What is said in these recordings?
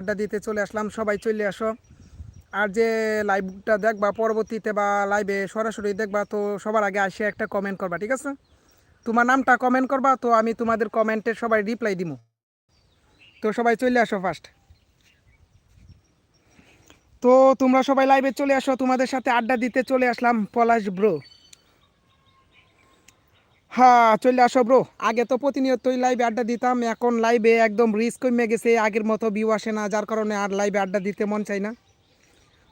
আড্ডা দিতে চলে আসলাম, সবাই চলে আসো। আর যে লাইভটা দেখবা পরবর্তীতে বা লাইভে সরাসরি দেখবা, তো সবার আগে আসে একটা কমেন্ট করবা, ঠিক আছে? তোমার নামটা কমেন্ট করবা, তো আমি তোমাদের কমেন্টের সবাই রিপ্লাই দিব তো সবাই চলে আসো ফার্স্ট তো তোমরা সবাই লাইভে চলে আসো, তোমাদের সাথে আড্ডা দিতে চলে আসলাম পলাশ ব্রো হ্যাঁ চলে আসো ব্রো আগে তো প্রতিনিয়তই লাইভে আড্ডা দিতাম, এখন লাইভে একদম রিস্ক কমে গেছে, আগের মতো ভিউ আসে না, যার কারণে আর লাইভে আড্ডা দিতে মন চাই না।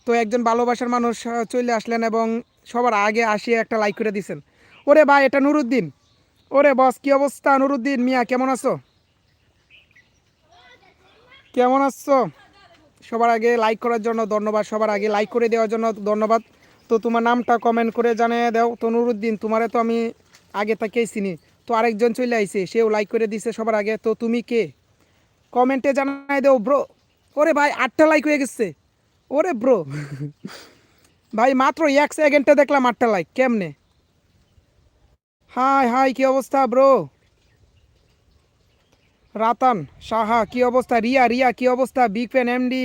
তো একজন ভালোবাসার মানুষ চলে আসলেন এবং সবার আগে আসিয়ে একটা লাইক করে দিছেন। ওরে ভাই, এটা নুরুদ্দিন। ওরে বস কি অবস্থা নুরুদ্দিন? মিয়া, কেমন আছো? কেমন আছো? সবার আগে লাইক করার জন্য ধন্যবাদ, সবার আগে লাইক করে দেওয়ার জন্য ধন্যবাদ। তো তোমার নামটা কমেন্ট করে জানিয়ে দাও। তো নুরুদ্দিন, তোমারে তো আমি আগে থেকেই চিনি। তো আরেকজন চলে আইছে, সেও লাইক করে দিছে সবার আগে। তো তুমি কে? কমেন্টে জানাই দেও ব্রো ওরে ভাই, আটটা লাইক হয়ে গেছে। ওরে ব্রো ভাই, মাত্র এক সেকেন্ডে দেখলাম আটটা লাইক কেমনে? হাই হাই, কি অবস্থা ব্রো রাতান, সাহা, কি অবস্থা? রিয়া রিয়া, কি অবস্থা? Big fan MD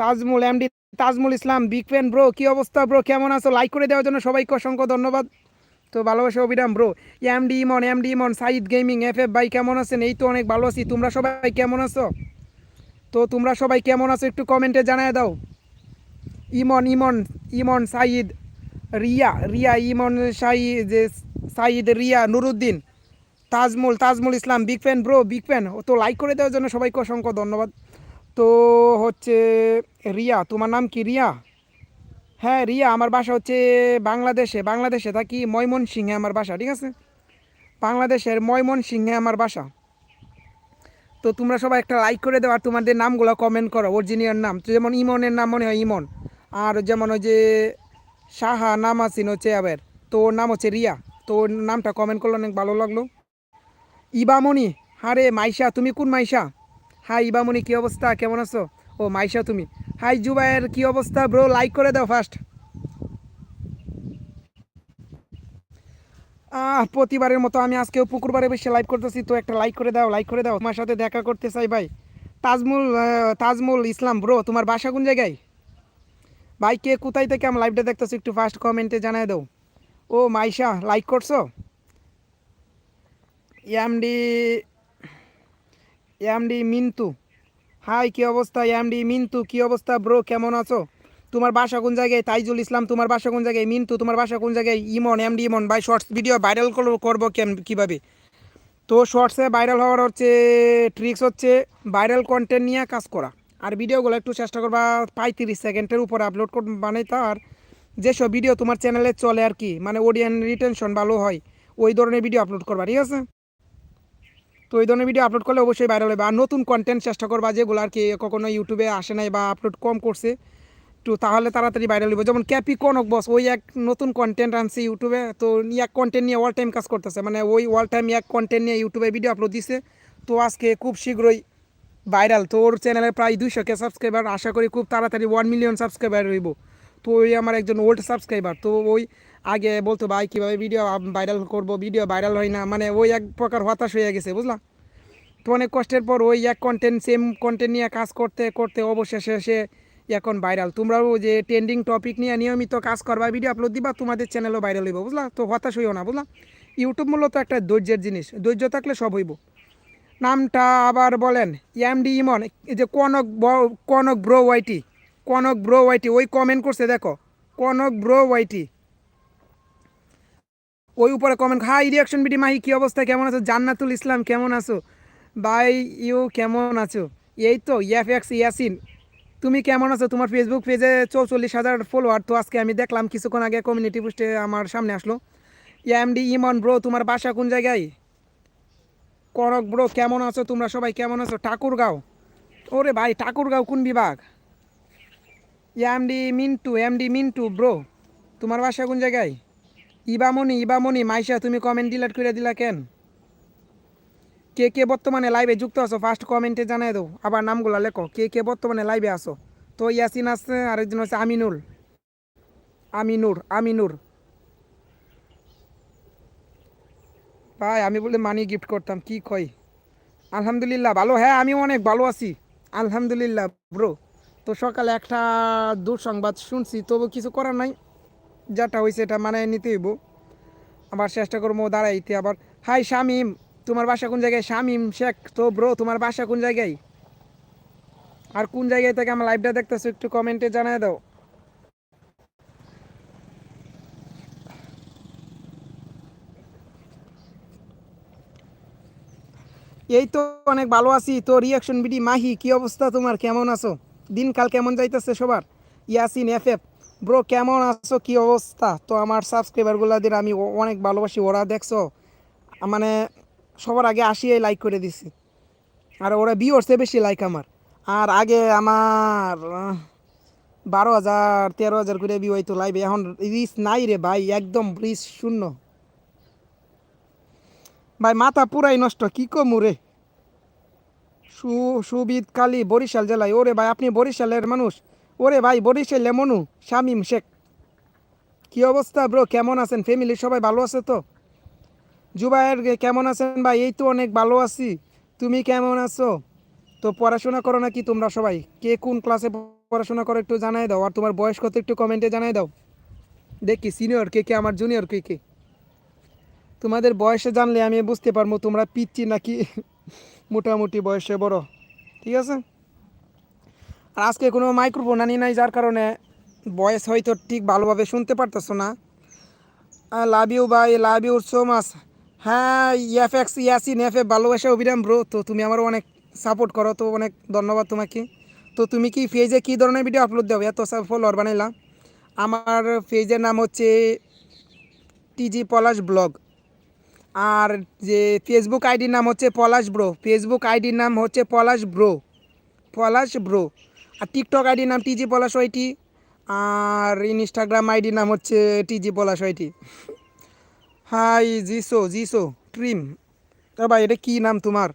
Tazmul MD Tazmul Islam big fan bro কি অবস্থা ব্রো কেমন আছো? লাইক করে দেওয়ার জন্য সবাইকে অসংখ্য ধন্যবাদ। তো ভালোবাসা অবিরাম bro MD Emon M D Emon Sayed gaming F F ভাই কেমন আছেন? এই তো অনেক ভালো আছি। তোমরা সবাই কেমন আছো? তো তোমরা সবাই কেমন আছো একটু কমেন্টে জানায় দাও। Emon Emon Emon Sayed Riya Riya Emon Sayed Sayed Riya Nuruddin Tazmul Tazmul Islam big fan bro big fan তো লাইক করে দেওয়ার জন্য সবাইকে অসংখ্য ধন্যবাদ। তো হচ্ছে রিয়া তোমার নাম কি? রিয়া হ্যাঁ রিয়া, আমার বাসা হচ্ছে বাংলাদেশে বাংলাদেশে থাকি ময়মনসিংহে আমার বাসা, ঠিক আছে? বাংলাদেশের ময়মনসিংহে আমার বাসা। তো তোমরা সবাই একটা লাইক করে দাও আর তোমাদের নামগুলো কমেন্ট করো অরিজিনিয়াল নাম। যেমন ইমনের নাম মনে হয় ইমন, আর যেমন ওই যে সাহা নাম আছেন হচ্ছে আবার, তো ওর নাম হচ্ছে রিয়া। তো ওর নামটা কমেন্ট করলে অনেক ভালো লাগল। ইবামণি হারে মাইশা, তুমি কোন মাইশা? হ্যাঁ ইবামণি, কী অবস্থা? কেমন আছো? ও মাইশা তুমি। হাই জুবাইয়ের কি অবস্থা ব্রো? লাইক করে দাও ফার্স্ট আহ, প্রতিবারের মতো আমি আজকেও পুকুরবারে বেশি লাইভ করতেছি, তো একটা লাইক করে দাও লাইক করে দাও। তোমার সাথে দেখা করতে চাই ভাই। তাজমুল তাজমুল ইসলাম, ব্রো, তোমার বাসা কোন জায়গায়? ভাই, কে কোথায় থেকে আমি লাইভটা দেখতেছি একটু ফার্স্ট কমেন্টে জানাই দাও। ও মাইশা লাইক করছ? MD MD Mintu. হাই, কি অবস্থা? এমডি, মিন্টু, কি অবস্থা ব্রো? কেমন আছো? তোমার বাসা কোন জায়গায়? তাইজুল ইসলাম, তোমার বাসা কোন জায়গায়? মিন্টু, তোমার বাসা কোন জায়গায়? ইমন, এমডি, ইমন। ভাই শর্টস ভিডিও ভাইরাল করব কেন কীভাবে? তো শর্টসে ভাইরাল হওয়ার হচ্ছে ট্রিক্স হচ্ছে ভাইরাল কন্টেন্ট নিয়ে কাজ করা। আর ভিডিওগুলো একটু চেষ্টা করবা, পঁয়ত্রিশ সেকেন্ডের উপর আপলোড কর, বানাইতে। আর যেসব ভিডিও তোমার চ্যানেলে চলে আর কি মানে অডিয়েন্স রিটেনশন ভালো হয়, ওই ধরনের ভিডিও আপলোড করবা, ঠিক আছে? তো এই ধরনের ভিডিও আপলোড করলে অবশ্যই ভাইরাল হবে। আর নতুন কন্টেন্ট চেষ্টা করবা যেগুলো আর কি কখনো ইউটিউবে আসে নাই বা আপলোড কম করছে, তো তাহলে তাড়াতাড়ি ভাইরাল হবে যেমন ক্যাপি কনক বস ওই এক নতুন কন্টেন্ট আনছে ইউটিউবে তো এক কন্টেন্ট নিয়ে অল টাইম কাজ করতেছে। মানে ওই অল টাইম এক কন্টেন্ট নিয়ে ইউটিউবে ভিডিও আপলোড দিছে, তো আজকে খুব শীঘ্রই ভাইরাল তো ওর চ্যানেলে প্রায় দুইশো কে সাবস্ক্রাইবার আশা করি খুব তাড়াতাড়ি ওয়ান মিলিয়ন সাবস্ক্রাইবার হইব। তো ওই আমার একজন ওল্ড সাবস্ক্রাইবার তো ওই আগে বলতো, ভাই, কীভাবে ভিডিও ভাইরাল করব? ভিডিও ভাইরাল হয় না। মানে ওই এক প্রকার হতাশ হয়ে গেছে, বুঝলা? তো অনেক কষ্টের পর ওই এক কন্টেন্ট সেম কন্টেন্ট নিয়ে কাজ করতে করতে অবশেষে সে এখন ভাইরাল তোমরাও যে ট্রেন্ডিং টপিক নিয়ে নিয়মিত কাজ করবা ভিডিও আপলোড দিবা, তোমাদের চ্যানেলও ভাইরাল হইব, বুঝলা? তো হতাশ হইও না, বুঝলা? ইউটিউব মূলত একটা ধৈর্যের জিনিস। ধৈর্য থাকলে সব হইব। নামটা আবার বলেন এমডি ইমন, এই যে Kanak Kanak bro YT Kanak bro YT ওই কমেন্ট করছে, দেখো। কনক ব্রো ওয়াইটি ওই উপরে comment hi reaction BD Mahi, কি অবস্থা? কেমন আছো? জান্নাতুল ইসলাম, কেমন আছো? বাই ইউ কেমন আছো? এই তো এফ এক্স, ইয়াসিন। তুমি কেমন আছো? তোমার ফেসবুক পেজে চৌচল্লিশ হাজার ফলোয়ার তো আজকে আমি দেখলাম কিছুক্ষণ আগে কমিউনিটি পোস্টে আমার সামনে আসলো। এমডি ইমন ব্রো তোমার বাসা কোন জায়গায়? করক ব্রো কেমন আছো? তোমরা সবাই কেমন আছো? ঠাকুরগাঁও। ওরে ভাই, ঠাকুরগাঁও কোন বিভাগ? MD Mintu MD Mintu bro তোমার বাসা কোন জায়গায়? ইবামনি ইবামনি, মাইশা, তুমি কমেন্ট ডিলিট করে দিলা কেন? কে কে বর্তমানে লাইভে যুক্ত আছো ফার্স্ট কমেন্টে জানাই দাও। আবার নামগুলো লেখো। কে কে বর্তমানে লাইভে আসো তো ইয়াসিন আছে, আরেকজন হচ্ছে আমিনুল। আমিনুর আমিনুর। ভাই, আমি বলে মানি গিফট করতাম, কি কই আলহামদুলিল্লাহ, ভালো। হ্যাঁ আমি অনেক ভালো আছি। আলহামদুলিল্লাহ ব্রো তো সকালে একটা দুঃসংবাদ শুনছি, তবু কিছু করার নাই। যেটা হয়েছে এটা মানে নিতে হইব। আবার চেষ্টা করব দাঁড়াইতে। আবার, হাই শামিম, তোমার বাসা কোন জায়গায়? শামিম শেখ তো ব্রো, তোমার বাসা কোন জায়গায়? আর কোন জায়গায় থেকে আমার লাইভটা দেখতেছো একটু কমেন্টে জানাই দাও। এই তো অনেক ভালো আছি। তো রিয়াকশন বিডি মাহি, কি অবস্থা তোমার? কেমন আছো? দিনকাল কেমন যাইতেছে সবার? Yasin, F F. ব্রো কেমন আছো? কি অবস্থা? তো আমার সাবস্ক্রাইবারগুলোদের আমি অনেক ভালোবাসি। ওরা দেখছ? মানে সবার আগে আসিয়ে লাইক করে দিছি। আর ওরা বিওরসে বেশি লাইক আমার। আর আগে আমার বারো হাজার, তেরো হাজার করে বিও হইতো লাইভে এখন রিস নাই রে ভাই, একদম রিস শূন্য। ভাই, মাথা পুরাই নষ্ট, কি কমু রে? সু সুবিদ কালী বরিশাল জেলায়। ওরে ভাই, আপনি বরিশালের মানুষ। ওরে ভাই বরিশালে লেমনু শামিম শেখ। কি অবস্থা ব্রো? কেমন আছেন? ফ্যামিলির সবাই ভালো আছে তো? জুবাইয়ের কেমন আছেন ভাই? এই তো অনেক ভালো আছি। তুমি কেমন আছো? তো পড়াশোনা করো নাকি তোমরা সবাই? কে কোন ক্লাসে পড়াশোনা করো একটু জানাই দাও। আর তোমার বয়স কত একটু কমেন্টে জানাই দাও। দেখি সিনিয়র কে কে? আমার জুনিয়র কে কে? তোমাদের বয়সে জানলে আমি বুঝতে পারব তোমরা পিচ্ছি নাকি মোটামুটি বয়সে বড়। ঠিক আছে? আর আজকে কোনো মাইক্রোফোন আনি নাই, যার কারণে ভয়েস হয়তো ঠিক ভালোভাবে শুনতে পারতেছো না। Love you bye love you so much হ্যাঁ F X Yasin F F ভালোবাসা, অভিরাম ব্রো তো তুমি আমার অনেক সাপোর্ট করো, তো অনেক ধন্যবাদ তোমাকে। তো তুমি কি পেজে কী ধরনের ভিডিও আপলোড দেবো এত সব ফলোয়ার বানাইলাম। আমার পেজের নাম হচ্ছে টিজি পলাশ ব্লগ আর যে ফেসবুক আইডির নাম হচ্ছে পলাশ ব্রো ফেসবুক আইডির নাম হচ্ছে পলাশ ব্রো পলাশ ব্রো আর টিকটক আইডির নাম টিজি পলাশ ওইটি আর ইনস্টাগ্রাম আইডির নাম হচ্ছে টিজি পলাশ ওইটি হাই, জিসো জিসো, ট্রিম। তো ভাই, এটা কী নাম তোমার?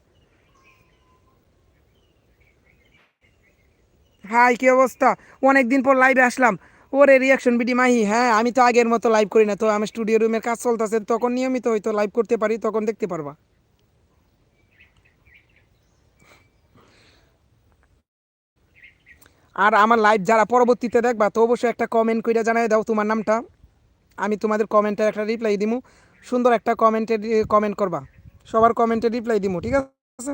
হাই, কি অবস্থা? অনেক দিন পর লাইভে আসলাম। ওরে রিয়াকশন বিডি মাহি। হ্যাঁ আমি তো আগের মতো লাইভ করি না। তো আমি স্টুডিও রুমের কাজ চলতেছে, তখন নিয়মিত হয়তো লাইভ করতে পারি, তখন দেখতে পারবা। আর আমার লাইভ যারা পরবর্তীতে দেখবা, তো অবশ্যই একটা কমেন্ট করে জানাই দাও তোমার নামটা। আমি তোমাদের কমেন্টের একটা রিপ্লাই দিমু। সুন্দর একটা কমেন্টের কমেন্ট করবা। সবার কমেন্টে রিপ্লাই দিমু, ঠিক আছে?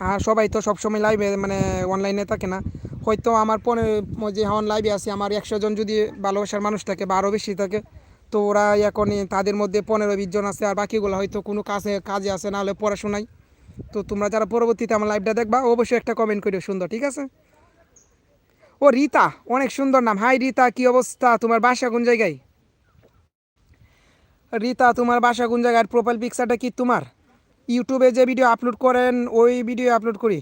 আর সবাই তো সবসময় লাইভে মানে অনলাইনে থাকে না। হয়তো আমার পনে যে এখন লাইভে আছে, আমার একশো জন যদি ভালোবাসার মানুষ থাকে বা আরও বেশি থাকে, তো ওরা এখন তাদের মধ্যে পনেরো বিশ জন আছে, আর বাকিগুলো হয়তো কোনো কাজে কাজে আছে, না হলে পড়াশোনায়। তো তোমরা যারা পরবর্তীতে আমার লাইভটা দেখবা, অবশ্যই একটা কমেন্ট করিও সুন্দর, ঠিক আছে? ও রীতা, অনেক সুন্দর নাম। হাই রীতা, কি অবস্থা? তোমার বাসা কোন জায়গায়? রীতা, তোমার বাসা কোন জায়গায়? প্রোফাইল পিকচারটা কি তোমার? ইউটিউবে যে ভিডিও আপলোড করেন, ওই ভিডিও আপলোড করি।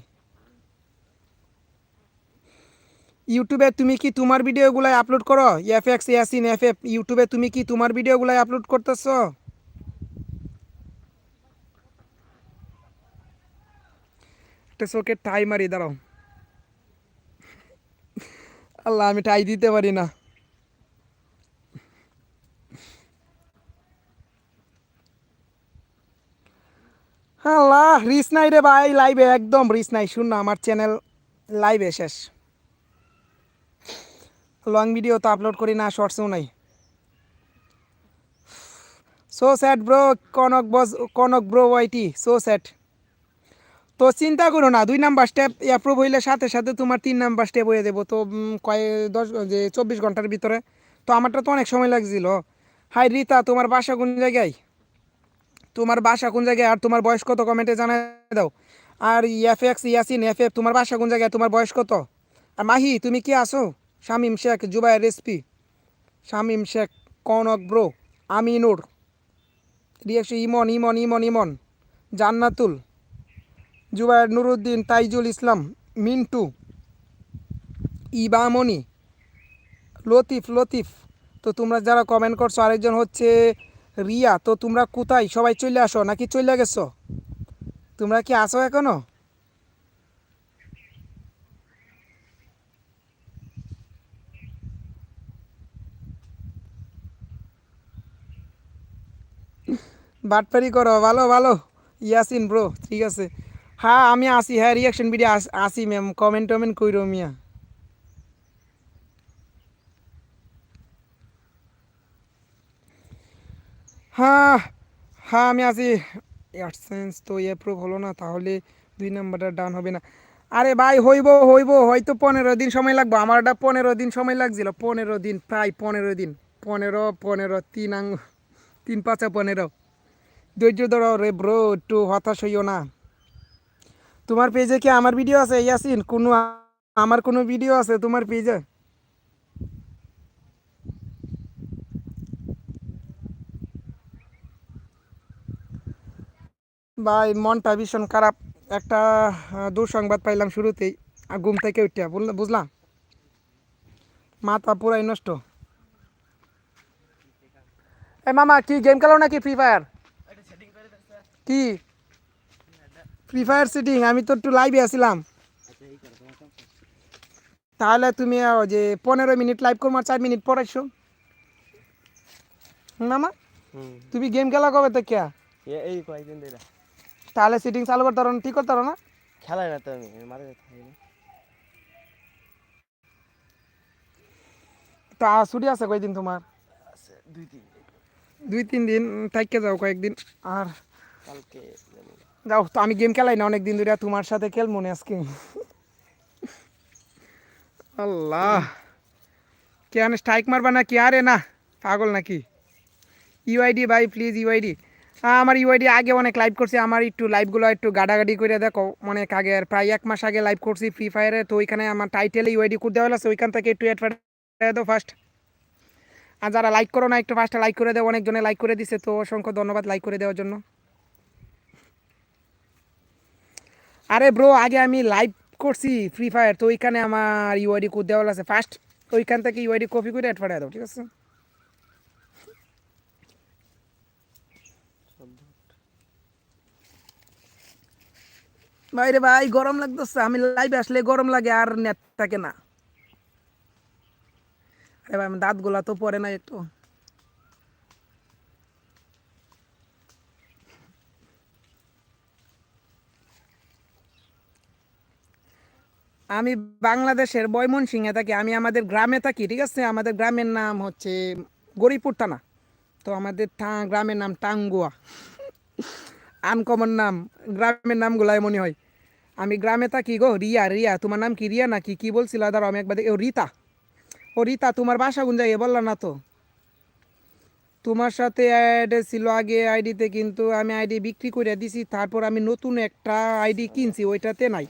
ইউটিউবে তুমি কি তোমার ভিডিওগুলাই আপলোড করো? F X Yasin F F ইউটিউবে তুমি কি তোমার ভিডিওগুলাই আপলোড করতেছ? একটা চোখের টাই মারি দাঁড়াও। আল্লাহ, আমি টাই দিতে পারি না। আল্লাহ, রিস নাই রে ভাই লাইভে একদম রিস নাই। শুন না, আমার চ্যানেল লাইভে শেষ। লং ভিডিও তো আপলোড করি না শর্টসও নাই। So sad bro Kanak boss, Kanak bro YT so sad তো চিন্তা করো না, দুই নাম্বার স্টেপ অ্যাপ্রুভ হইলে সাথে সাথে তোমার তিন নাম্বার স্টেপ হয়ে দেবো তো কয়, দশ, যে চব্বিশ ঘণ্টার ভিতরে। তো আমারটা তো অনেক সময় লাগছিল। হাই রীতা, তোমার বাসা কোন জায়গায়? তোমার বাসা কোন জায়গায়? আর তোমার বয়স কত? কমেন্টে জানাই দাও। আর F X Yasin F F তোমার বাসা কোন জায়গায়? তোমার বয়স কত? আর মাহি, তুমি কি আসো শামিম শেখ জুবাই recipe Shamim Sheikh, Kanak bro Aminur. Reaction, Emon Emon Emon Emon. Jannatul. Zubair Nuruddin, Taijul Islam, Mintu ইবামনি Latif Latif. তো তোমরা যারা কমেন্ট করছ, আরেকজন হচ্ছে রিয়া। তো তোমরা কোথায়? সবাই চলে আসো, নাকি চলে গেছো? তোমরা কি আসো এখনও? বাটপারি করো, ভালো ভালো। ইয়াসিন ব্রো ঠিক আছে। হ্যাঁ আমি আসি হ্যাঁ রিয়াকশন ভিডিও আসি ম্যাম কমেন্ট টমেন্ট কইরো মিয়া। হ্যাঁ হ্যাঁ আমি আছি অ্যাডসেন্স তো অ্যাপ্রুভ হলো না, তাহলে দুই নাম্বারটা ডান হবে না। আরে ভাই, হইব হইব, হয়তো পনেরো দিন সময় লাগবে। আমারটা পনেরো দিন সময় লাগছিল। পনেরো দিন, প্রায় পনেরো দিন। পনেরো পনেরো, তিন আং তিন পাঁচা পনেরো। ধৈর্য ধরো রে ব্রো একটু হতাশ হইও না। তোমার পেজে কি আমার ভিডিও আছে ইয়াসিন? কোনো আমার কোনো ভিডিও আছে তোমার পেজে? ভাই মনটা ভীষণ খারাপ। একটা দুঃসংবাদ পাইলাম শুরুতেই আর ঘুম থেকে উঠে বুঝলা বুঝলাম মাথা পুরাই নষ্ট। এ মামা কি গেম খেলো নাকি ফ্রি ফায়ার কি? ফ্রি ফায়ার সিটিং আমি তো একটু লাইভে আসছিলাম তাহলে তুমি যে পনেরো মিনিট লাইভ করব আর চার মিনিট পর আসছো মামা? তুমি গেম খেলা কবে তো কে এই কয়েকদিন ধরে। তাহলে সিটিং চালু করতে পারো না ঠিক করতে পারো না? খেলায় না তো আমি মারা তা ছুটি আছে কয়দিন তোমার? দুই তিন দিন। দুই তিন দিন থাইকে যাও কয়েকদিন। আর কালকে যাও, তো আমি গেম খেলাই না অনেক দিন ধরে তোমার সাথে খেলব না আজকে। আল্লাহ। কেন স্ট্রাইক মারবা নাকি? আরে না, পাগল নাকি? ইউআইডি ভাই প্লিজ ইউআইডি আমার ইউআইডি আগে অনেক লাইভ করছি, আমার একটু লাইভগুলো একটু গাডাগাডি করে দেখো, অনেক আগে, আর প্রায় এক মাস আগে লাইভ করছি ফ্রি ফায়ারে তো ওইখানে আমার টাইটেলে ইউআইডি করে দেওয়া আছে ওইখান থেকে একটু অ্যাড দাও ফার্স্ট আর যারা লাইক করো না, একটু ফার্স্টে লাইক করে দেও, অনেকজনে লাইক করে দিছে, তো অসংখ্য ধন্যবাদ লাইক করে দেওয়ার জন্য। আরে ব্রো আগে আমি লাইভ করছি ফ্রি ফায়ার তো ওইখানে আমার ইউআইডি কোড দেওয়া আছে। ফার্স্ট ওইখান থেকে ইউআইডি কপি করে অ্যাড পাঠিয়ে দাও, ঠিক আছে? বাইরে ভাই, গরম লাগতেছে। আমি লাইভে আসলে গরম লাগে আর নেট থাকে না। আরে ভাই, আমার দাঁতগুলা তো পরে না একটু আমি বাংলাদেশের বয়মনসিংহে থাকি, আমি আমাদের গ্রামে থাকি, ঠিক আছে? আমাদের গ্রামের নাম হচ্ছে গরিপুর থানা। তো আমাদের গ্রামের নাম টাঙ্গুয়া। আনকমন নাম, গ্রামের নামগুলো এমনই হয়। আমি গ্রামে থাকি গো, রিয়া রিয়া। তোমার নাম কি, রিয়া নাকি? কি বলছিল? দাঁড়াও, আমি একবার ও রীতা। ও রীতা, তোমার বাসা কোন জায়গায়? বললা না তো। তোমার সাথে অ্যাড ছিল আগে আইডিতে কিন্তু আমি আইডি বিক্রি করে দিছি, তারপর আমি নতুন একটা আইডি কিনছি, ওইটাতে নাই।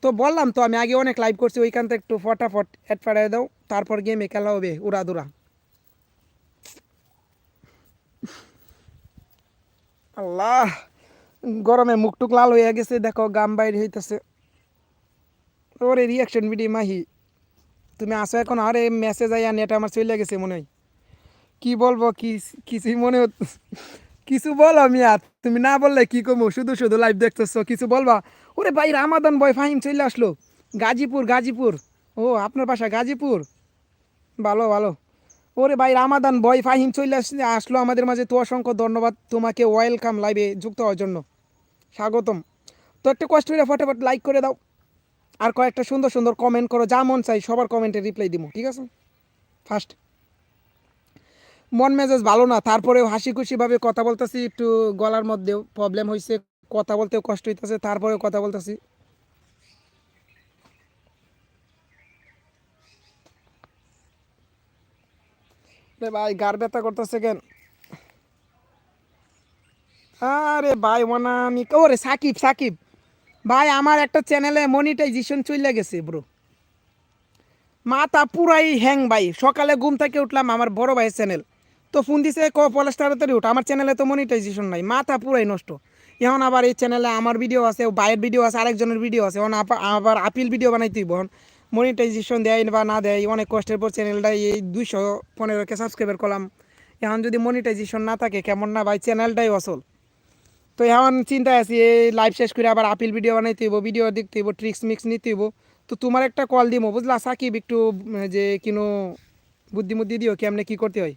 তো বললাম তো, আমি আগে অনেক লাইভ করছি, ওইখান থেকে একটু ফটাফট অ্যাড পাঠিয়ে দাও, তারপর গেমে খেলা হবে, উড়াদুরা। আল্লাহ, গরমে মুখ টুক লাল হয়ে গেছে, দেখো গাম বাইর হইতেছে। ওরে রিয়াকশন ভিডিও মাহি। তুমি আসো এখন? আরে মেসেজ আইয়া নেট আমার চলে গেছে মনে হয়। কি বলব, কি, কিছুই মনে হত- কিছু বলো মিয়া, তুমি না বললে কি কমু শুধু শুধু লাইভ দেখতেছো, কিছু বলবা? ওরে ভাই রামাদান বয় ফাহিম চলে আসলো। গাজীপুর গাজীপুর। ও, আপনার বাসা গাজীপুর? ভালো ভালো। ওরে ভাই রামাদান বয় ফাহিম চলে আসলে আসলো আমাদের মাঝে। তো অসংখ্য ধন্যবাদ তোমাকে ওয়েলকাম লাইভে যুক্ত হওয়ার জন্য। স্বাগতম। তো একটা কষ্ট করে ফটাফট লাইক করে দাও। আর কয়েকটা সুন্দর সুন্দর কমেন্ট করো, যা মন চাই সবার কমেন্টে রিপ্লাই দিব ঠিক আছে? ফার্স্ট মন মেজাজ ভালো না, তারপরেও হাসি খুশিভাবে কথা বলতেছি, একটু গলার মধ্যেও প্রবলেম হয়েছে কথা বলতেও কষ্ট হইতেছে, তারপরেও কথা বলতেছি। ভাই, গার ব্যথা করতেছে কেন? আরে ভাই মনামি ওরে সাকিব সাকিব। ভাই, আমার একটা চ্যানেলে মনিটাইজেশন চলে গেছে ব্রো মাথা পুরাই হ্যাং ভাই। সকালে ঘুম থেকে উঠলাম, আমার বড় ভাইয়ের চ্যানেল। তো ফোন দিছে ক পলাশ তাড়াতাড়ি উঠ। আমার চ্যানেলে তো মনিটাইজেশন নাই, মাথা পুরাই নষ্ট। এখন আবার এই চ্যানেলে আমার ভিডিও আছে ভাইয়ের ভিডিও আছে, আরেকজনের ভিডিও আছে। এখন আবার আপিল ভিডিও বানাইতে হইব এখন। মনিটাইজেশন দেয় বা না দেয়, অনেক কষ্টের পর চ্যানেলটা এই দুইশো পনেরোকে সাবস্ক্রাইবার করলাম। এখন যদি মনিটাইজেশন না থাকে, কেমন না ভাই চ্যানেলটাই অসল তো এখন চিন্তায় আছি, এই লাইভ শেষ করে আবার আপিল ভিডিও বানাইতে হইব ভিডিও দেখতে হইব ট্রিক্স মিক্স নিতে হইব। তো তোমার একটা কল দিব বুঝলা? সাকিব একটু যে কিনো বুদ্ধিমুদ্ধি দিও, কেমনে কি করতে হয়?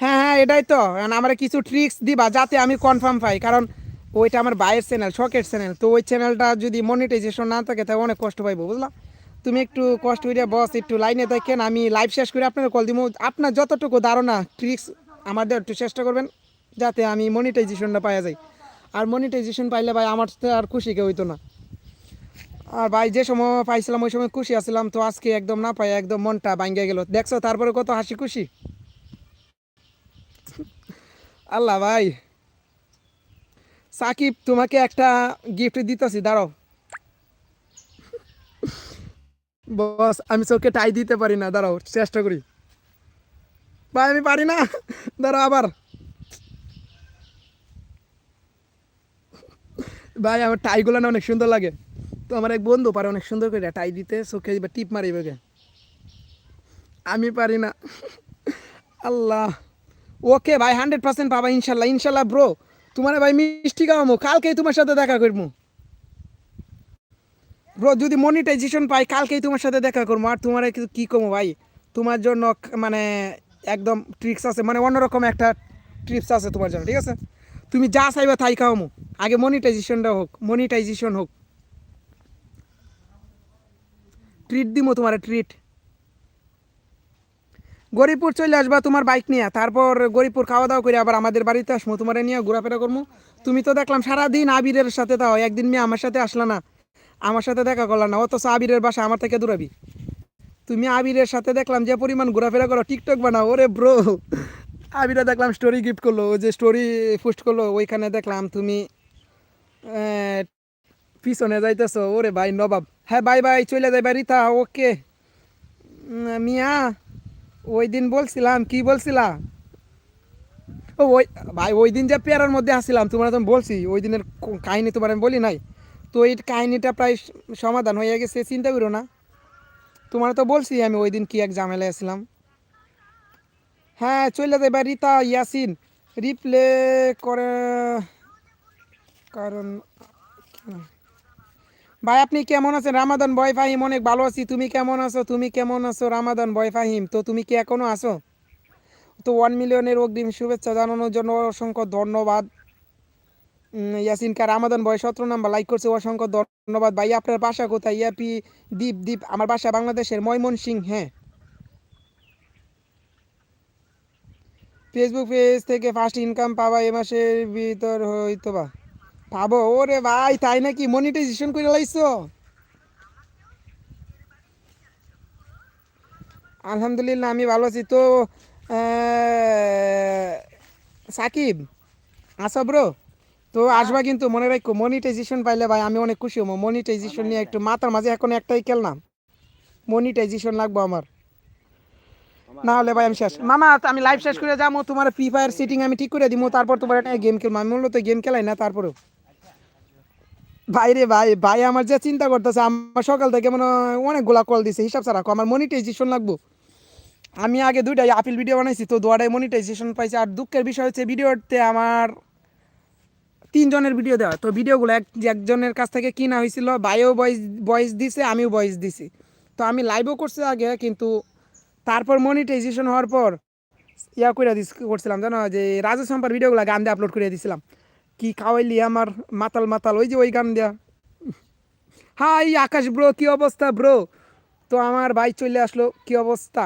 হ্যাঁ হ্যাঁ এটাই তো। আমার কিছু ট্রিক্স দিবা, যাতে আমি কনফার্ম পাই। কারণ ওইটা আমার বাইরের চ্যানেল শখের চ্যানেল তো ওই চ্যানেলটা যদি মনিটাইজেশন না থাকে, তাহলে অনেক কষ্ট পাইবো, বুঝলা? তুমি একটু কষ্ট করে বস, একটু লাইনে দেখেন আমি লাইভ শেষ করে আপনার কল দিব আপনার যতটুকু ধারণা ট্রিক্স আমাদের একটু চেষ্টা করবেন, যাতে আমি মনিটাইজেশনটা পাওয়া যায় আর মনিটাইজেশন পাইলে ভাই, আমার তো আর খুশি কেউ হইতো না। আর ভাই, যে সময় পাইছিলাম, ওই সময় খুশি আছিলাম, তো আজকে একদম না পাই একদম মনটা ভাঙ্গে গেল। দেখছ, তারপরে কত হাসি খুশি আল্লাহ ভাই। সাকিব, তোমাকে একটা গিফট দিতেছি, দাঁড়াও। বস, আমি চোখে টাই দিতে পারি না, দাঁড়াও, চেষ্টা করি। ভাই, আমি পারি না, দাঁড়াও আবার। ভাই, আমার টাইগুলো না অনেক সুন্দর লাগে। তো আমার এক বন্ধু পারে অনেক সুন্দর করে টাই দিতে, চোখে টিপ মারিবে গে। আমি পারি না। আল্লাহ। ওকে ভাই হান্ড্রেড পার্সেন্ট পাবা ইনশাল্লাহ ইনশাল্লাহ ব্রো তোমার ভাই মিষ্টি খাওয়ামো, কালকেই তোমার সাথে দেখা করব ব্রো যদি মনিটাইজেশন পাই, কালকেই তোমার সাথে দেখা করব আর তোমার কিছু কী কমো ভাই? তোমার জন্য মানে একদম ট্রিক্স আছে মানে অন্যরকম একটা ট্রিপস আছে তোমার জন্য, ঠিক আছে? তুমি যা চাইবা তাই খাওয়ামো। আগে মনিটাইজেশনটা হোক মনিটাইজেশন হোক। ট্রিট দিমো তোমার ট্রিট গরিপুর চলে আসবা তোমার বাইক নিয়ে। তারপর গরিপুর খাওয়া দাওয়া করে আবার আমাদের বাড়িতে আসব, তোমার নিয়ে ঘোরাফেরা করব। তুমি তো দেখলাম সারাদিন আবিরের সাথে তাও একদিন মেয়ে আমার সাথে আসলা না। আমার সাথে দেখা করলা না, অথচ আবিরের বাসা আমার থেকে দূরাবি তুমি আবিরের সাথে দেখলাম যে পরিমাণ ঘোরাফেরা করো, টিকটক বানাও, ওরে ব্রো আবিরে দেখলাম স্টোরি গিফট করল যে স্টোরি পোস্ট করল, ওইখানে দেখলাম তুমি পিছনে যাইতেছো, ওরে ভাই নবাব। হ্যাঁ বাই বাই চলে যাই রিতা ওকে মিয়া ওই দিন বলছিলাম, কি বলছিলা? ও, ওই, ভাই ওই দিন যে পেয়ারার মধ্যে আসছিলাম, তোমরা তো বলছি ওই দিনের কাহিনী তোমার আমি বলি নাই। তো এই কাহিনীটা প্রায় সমাধান হয়ে গেছে, চিন্তা করো না। তোমার তো বলছি আমি ওই দিন কি এক ঝামেলায় আসছিলাম। হ্যাঁ চলে যাবে রিতা, ইয়াসিন। রিপ্লে করে, কারণ ভাই আপনি কেমন আছেন? রামাদান বয় ফাহিম অনেক ভালো আছি। তুমি কেমন আছো? তুমি কেমন আছো? রামাদান বয় ফাহিম তো তুমি কি এখনও আছো? তো ওয়ান মিলিয়নের অগ্রিম শুভেচ্ছা জানানোর জন্য অসংখ্য ধন্যবাদ। উম, ইয়াসিন কার রামাদান বয় সতেরো নাম্বার লাইক করছে অসংখ্য ধন্যবাদ। ভাই আপনার বাসা কোথায়? ইয়াপি দ্বীপ দ্বীপ আমার বাসা বাংলাদেশের ময়মনসিং হ্যাঁ। ফেসবুক পেজ থেকে ফার্স্ট ইনকাম পাবা এ মাসের ভিতর হয়তো বা পাবো ওরে ভাই তাই নাকি মনিটাইজেশন করে লাইছো? আলহামদুলিল্লাহ আমি ভালো আছি। তো সাকিব আসো ব্রো তো আসবা কিন্তু মনে রাখো মনিটাইজেশন পাইলে ভাই আমি অনেক খুশি হব। মনিটাইজেশন নিয়ে একটু মাথার মাঝে এখন একটাই খেললাম মনিটাইজেশন লাগবো আমার। না হলে ভাই আমি শেষ। মামা আমি লাইভ শেষ করে যাব। তোমার ফ্রি ফায়ার সিটিং আমি ঠিক করে দিব তারপর তোমার একটা গেম খেলব। আমি মূলত গেম খেলাই না তারপরেও। ভাই রে ভাই ভাই আমার যে চিন্তা করতেছে, আমার সকাল থেকে মনে অনেকগুলা কল দিছে, হিসাব ছাড়া আমার মনিটাইজেশন লাগবো। আমি আগে দুইটাই আপিল ভিডিও বানাইছি, তো দুটাই মনিটাইজেশন পাইছি, আর দুঃখের বিষয় হচ্ছে ভিডিওতে আমার তিনজনের ভিডিও দেওয়া, তো ভিডিওগুলো এক একজনের কাছ থেকে কিনা হয়েছিল, ভাইও ভয়েস ভয়েস দিছে, আমিও ভয়েস দিছি। তো আমি লাইভও করছি আগে, কিন্তু তারপর মনিটাইজেশন হওয়ার পর, ইয়া করে দিস, করছিলাম, জানো, যে রাজু সম্পার ভিডিওগুলো গান দিয়ে আপলোড করে দিছিলাম। কি খাওয়াইলি আমার মাতাল মাতাল? ওই যে ওই গান দেয়া। হাই আকাশ ব্রো, কি অবস্থা ব্রো? তো আমার ভাই চলে আসলো, কি অবস্থা?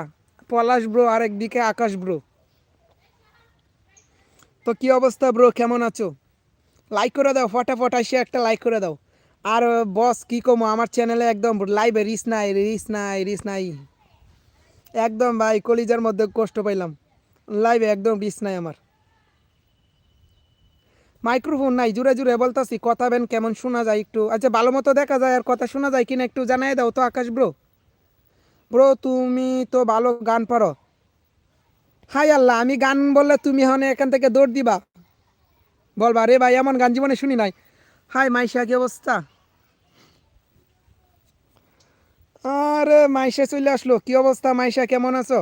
পলাশ ব্রো আর একদিকে আকাশ ব্রো। তো কি অবস্থা ব্রো, কেমন আছো? লাইক করে দাও, ফটাফট আসে একটা লাইক করে দাও। আর বস কি কমো? আমার চ্যানেলে একদম লাইভে রিস নাই রিস নাই রিস নাই। একদম ভাই, কলিজার মধ্যে কষ্ট পাইলাম। লাইভে একদম রিস নাই আমার। মাইক্রোফোন নাই জুড়ে জুড়ে বলতাছি, কথা বেন কেমন শোনা যায় একটু। আচ্ছা ভালো মতো দেখা যায় আর কথা শোনা যায় কিনা একটু জানাই দাও তো আকাশ ব্রো। ব্রো, তুমি তো ভালো গান পারো। হাই আল্লাহ, আমি গান বললে তুমি হনে এখান থেকে দৌড় দিবা। বলবা রে ভাই, এমন গান জীবনে শুনি নাই। হাই মাইশা, কি অবস্থা? আরে মাইশা চলে আসলো, কি অবস্থা মাইশা, কেমন আছো?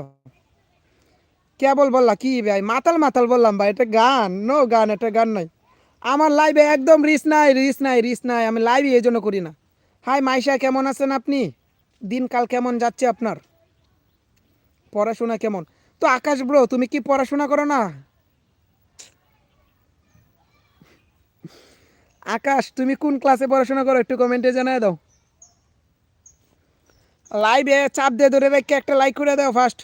কেবল বললা, কি ভাই? মাতাল মাতাল বললাম ভাই, এটা গান, নো গান, এটা গান নাই। আমার লাইভে একদম রিস নাই রিস নাই রিস নাই। আমি লাইভে এই জন্য করি না। হাই মাইশা, কেমন আছেন আপনি? দিনকাল কেমন যাচ্ছে আপনার? পড়াশোনা কেমন? তো আকাশ ব্রো তুমি কি পড়াশোনা করো না? আকাশ, তুমি কোন ক্লাসে পড়াশোনা করো? একটু কমেন্টে জানায় দাও। লাইভে চাপ দিয়ে ধরে রেখে একটা লাইক করে দাও ফার্স্ট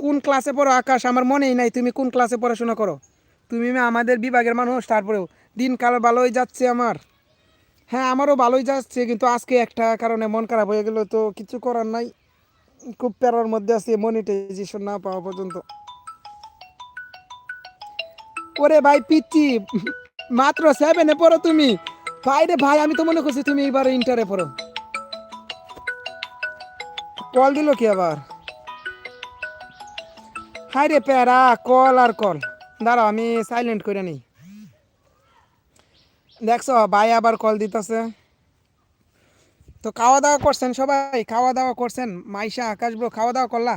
কোন ক্লাসে পড়ো আকাশ? আমার মনেই নাই তুমি কোন ক্লাসে পড়াশোনা করো। তুমি আমাদের বিভাগের মানুষ, তারপরেও দিনকাল ভালোই যাচ্ছে আমার। হ্যাঁ আমারও ভালোই যাচ্ছে, কিন্তু আজকে একটা কারণে মন খারাপ হয়ে গেল, তো কিছু করার নাই। খুব প্যারার মধ্যে আছে মনিটাইজেশন না পাওয়া পর্যন্ত। ওরে ভাই পিচ্ছি মাত্র সেভেনে পড়ো তুমি। ভাই রে ভাই, আমি তো মনে করছি তুমি এবার ইন্টারে পড়ো। কল দিল কি আবার? হাই রে প্যারা, কল আর কল। দাঁড়াও, আমি সাইলেন্ট করে নিই। দেখছ, ভাই আবার কল দিতেছে। তো খাওয়া দাওয়া করছেন সবাই? খাওয়া দাওয়া করছেন? মাইশা, আকাশ ব্রো খাওয়া দাওয়া করলা?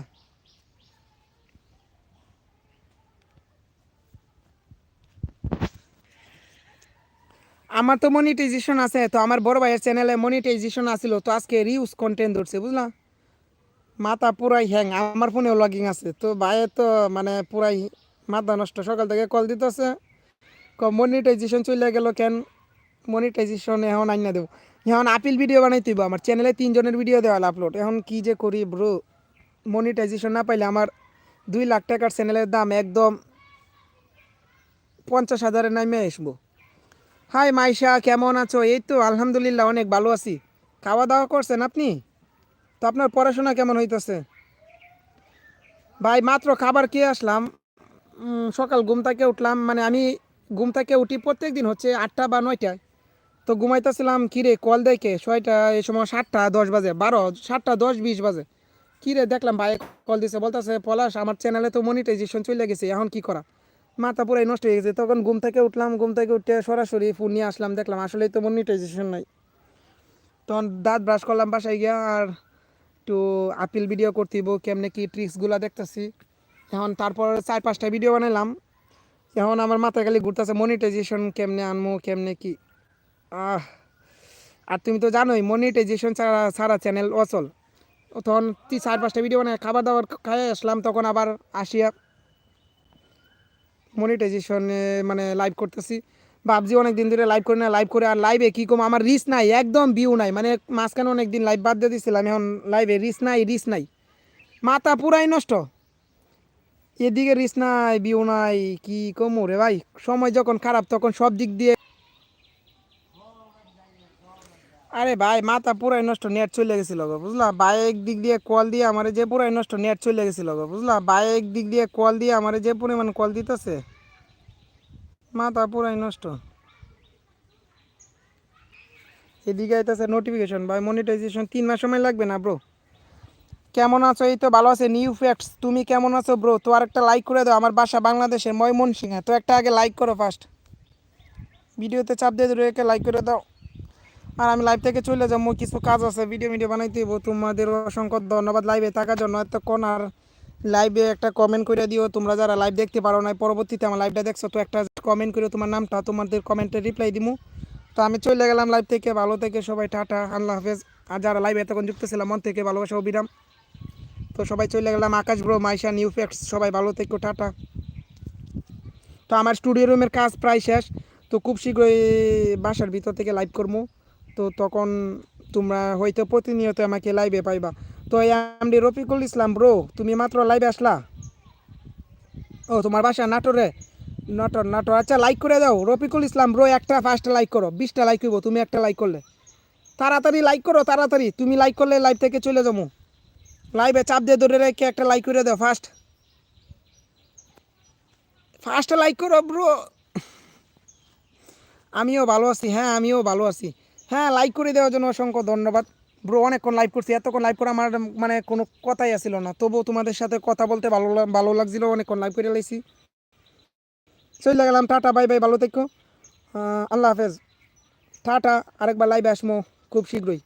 আমার তো মনিটাইজেশন আছে, তো আমার বড় ভাইয়ের চ্যানেলে মনিটাইজেশন আছিল, তো আজকে রিউজ কন্টেন্ট ধরছে, বুঝলা? মাথা পুরাই হ্যাং আমার ফোনেও লগিং আছে, তো ভাইয়ের তো মানে পুরাই মাথা নষ্ট। সকাল থেকে কল দিতেছে। মনিটাইজেশন চলে গেল কেন? মনিটাইজেশন এখন আইন দেবো। এখন আপিল ভিডিও বানাই তুইব আমার চ্যানেলে তিনজনের ভিডিও দেওয়া আপলোড এখন কি যে করি ব্রো মনিটাইজেশন না পাইলে আমার দুই লাখ টাকার চ্যানেলের দাম একদম পঞ্চাশ হাজারে নামে আসব। হাই মাইশা, কেমন আছো? এই তো আলহামদুলিল্লাহ, অনেক ভালো আছি। খাওয়া দাওয়া করছেন আপনি? তো আপনার পড়াশোনা কেমন হইতেছে? ভাই, মাত্র খাবার খেয়ে আসলাম। সকাল ঘুম থেকে উঠলাম। মানে আমি ঘুম থেকে উঠি প্রত্যেক দিন হচ্ছে আটটা বা নয়টায়। তো ঘুমাইতেছিলাম কিরে কল দেখে ছয়টা এই সময় সাতটা, দশ বাজে, বারো, সাতটা, দশ, বিশ বাজে। কিরে দেখলাম ভাই কল দিছে, বলতেছে, পলাশ, আমার চ্যানেলে তো মনিটাইজেশন চলে গেছে, এখন কি করা? মাথা পুরাই নষ্ট হয়ে গেছে, তখন ঘুম থেকে উঠলাম, ঘুম থেকে উঠে সরাসরি ফোন নিয়ে আসলাম, দেখলাম আসলেই তো মনিটাইজেশন নাই। তখন দাঁত ব্রাশ করলাম বাসায় গিয়া, আর একটু আপিল ভিডিও করতেইব, কেমনে কি ট্রিক্সগুলো দেখতেছি। এখন তারপর চার পাঁচটা ভিডিও বানাইলাম এখন আমার মাথায় খালি ঘুরতেছে মনিটাইজেশন কেমনে আনমো, কেমনে কি? আহ, আর তুমি তো জানোই মনিটাইজেশন ছাড়া ছাড়া চ্যানেল অচল। তখন তুই চার, পাঁচটা ভিডিও বানাই খাবার দাবার খাই আসলাম, তখন আবার আসিয়া মনিটাইজেশনে মানে লাইভ করতেছি। ভাবছি অনেক দিন ধরে লাইভ করে না লাইভ করে আর লাইভে কী কম আমার রিস নাই, একদম ভিউ নাই। মানে মাঝখানে অনেক দিন লাইভ বাদ দিয়ে দিচ্ছিলাম এখন লাইভে রিস নাই রিস নাই। মাথা পুরাই নষ্ট। এদিকে রিস নাই ভিউ নাই, কি কমু রে ভাই? সময় যখন খারাপ, তখন সব দিক দিয়ে আরে ভাই, মাথা পুরাই নষ্ট নেট চলে গেছিল গো, বুঝলা? বাইক দিক দিয়ে কল দিয়ে আমার যে পুরাই নষ্ট নেট চলে গেছিল গো, বুঝলা? বাইক দিক দিয়ে কল দিয়ে আমার যে পরিমাণ কল দিতেছে, মাথা পুরাই নষ্ট। এদিকে আইতেছে নোটিফিকেশন ভাই মনিটাইজেশন তিন মাস সময় লাগবে না ব্রো কেমন আছো? এই তো ভালো আছে। নিউ ফ্যাক্টস তুমি কেমন আছো ব্রো তো আর একটা লাইক করে দাও। আমার বাসা বাংলাদেশের ময়মনসিংহে। তো একটা আগে লাইক করো ফার্স্ট ভিডিওতে চাপ দিয়ে ধরে একে লাইক করে দাও। আর আমি লাইভ থেকে চলে যাব। কিছু কাজ আছে ভিডিও ভিডিও বানাইতে তোমাদের অসংখ্য ধন্যবাদ লাইভে থাকার জন্য। এতক্ষণ আর লাইভে একটা কমেন্ট করে দিও। তোমরা যারা লাইভ দেখতে পারো না পরবর্তীতে আমার লাইভটা দেখছ, তো একটা কমেন্ট করে তোমার নামটা, তোমাদের কমেন্টে রিপ্লাই দিমু। তো আমি চলে গেলাম লাইভ থেকে। ভালো থেকে সবাই, টাটা, আল্লাহ হাফেজ। আর যারা লাইভে এতক্ষণ যুক্ত ছিলাম, মন থেকে ভালোবাসা অবিরাম তো সবাই চলে গেলাম Akash bro Maisha new facts সবাই ভালো থেকো, টাটা। তো আমার স্টুডিও রুমের কাজ প্রায় শেষ, তো খুব শীঘ্রই বাসার ভিতর থেকে লাইভ করব তো তখন তোমরা হয়তো প্রতিনিয়ত আমাকে লাইভে পাইবা। তো এমডি রফিকুল ইসলাম ব্রো তুমি মাত্র লাইভে আসলা? ও, তোমার বাসা নাটোরে নাটোর নাটোর। আচ্ছা লাইক করে দাও। রফিকুল ইসলাম ব্রো একটা ফার্স্ট লাইক করো। বিশটা লাইক করব তুমি একটা লাইক করলে। তাড়াতাড়ি লাইক করো, তাড়াতাড়ি। তুমি লাইক করলে লাইভ থেকে চলে যাব। লাইভে চাপ দিয়ে ধরে রেখে একটা লাইক করে দাও ফার্স্ট ফার্স্ট লাইক করো ব্রো আমিও ভালো আছি হ্যাঁ আমিও ভালো আছি। হ্যাঁ লাইক করে দেওয়ার জন্য অসংখ্য ধন্যবাদ। ব্রো অনেকক্ষণ লাইভ করছি, এতক্ষণ লাইভ করে আমার মানে কোনো কথাই আসছিল না। তবুও তোমাদের সাথে কথা বলতে ভালো ভালো লাগছিল, অনেকক্ষণ লাইভ করে লাইছি। চলে গেলাম, টাটা বাই বাই ভালো থেকো। আল্লাহ হাফেজ। টাটা, আরেকবার লাইভে আসমো, খুব শীঘ্রই।